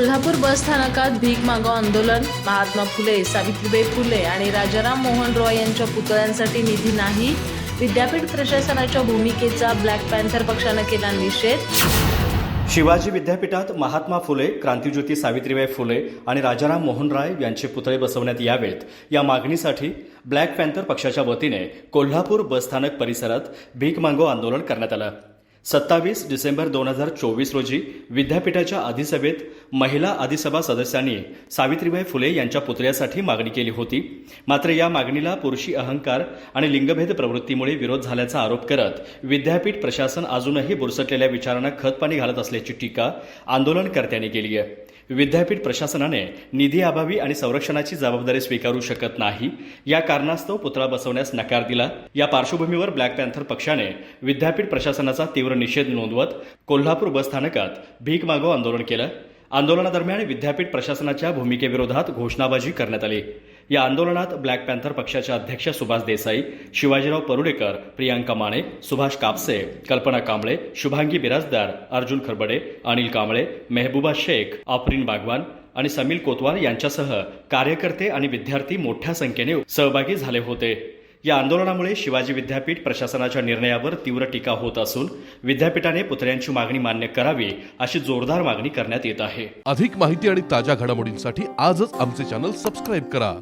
कोल्हापूर बस स्थानकात भीक मागो आंदोलन महात्मा फुले सावित्रीबाई फुले आणि राजाराम मोहन रॉय यांच्या पुतळ्यांसाठी निधी नाही विद्यापीठ प्रशासनाच्या भूमिकेचा ब्लॅक पॅन्थर पक्षानं केला निषेध. शिवाजी विद्यापीठात महात्मा फुले क्रांतिज्योती सावित्रीबाई फुले आणि राजाराम मोहन राय यांचे पुतळे बसवण्यात यावेत. या मागणीसाठी ब्लॅक पॅन्थर पक्षाच्या वतीने कोल्हापूर बसस्थानक परिसरात भीक मागो आंदोलन करण्यात आलं. सत्तावीस डिसेंबर दोन हजार चोवीस रोजी विद्यापीठाच्या अधिसभेत महिला अधिसभा सदस्यांनी सावित्रीबाई फुले यांच्या पुतळ्यासाठी मागणी केली होती. मात्र या मागणीला पुरुषी अहंकार आणि लिंगभेद प्रवृत्तीमुळे विरोध झाल्याचा आरोप करत विद्यापीठ प्रशासन अजूनही बुरसटलेल्या विचारांना खतपाणी घालत असल्याची टीका आंदोलनकर्त्यांनी केली आहे. विद्यापीठ प्रशासनाने निधी अभावी आणि संरक्षणाची जबाबदारी स्वीकारू शकत नाही. या कारणास्तव पुतळा बसवण्यास नकार दिला. या पार्श्वभूमीवर ब्लॅक पॅन्थर पक्षाने विद्यापीठ प्रशासनाचा तीव्र निषेध नोंदवत कोल्हापूर बसस्थानकात भीक मागो आंदोलन केलं. आंदोलनादरम्यान विद्यापीठ प्रशासनाच्या भूमिकेविरोधात घोषणाबाजी करण्यात आली. या आंदोलनात ब्लॅक पॅन्थर पक्षाच्या अध्यक्ष सुभाष देसाई शिवाजीराव परुडेकर प्रियांका माने सुभाष कापसे कल्पना कांबळे शुभांगी बिराजदार अर्जुन खरबडे अनिल कांबळे मेहबूबा शेख आफरीन बागवान आणि समील कोतवाल यांच्यासह कार्यकर्ते आणि विद्यार्थी मोठ्या संख्येने सहभागी झाले होते. या आंदोलनामुळे शिवाजी विद्यापीठ प्रशासनाच्या निर्णयावर तीव्र टीका होत असून विद्यापीठाने पुतळ्यांची मागणी मान्य करावी अशी जोरदार मागणी करण्यात येत आहे. अधिक माहिती आणि ताज्या घडामोडींसाठी आजच आमचे चॅनल सबस्क्राईब करा.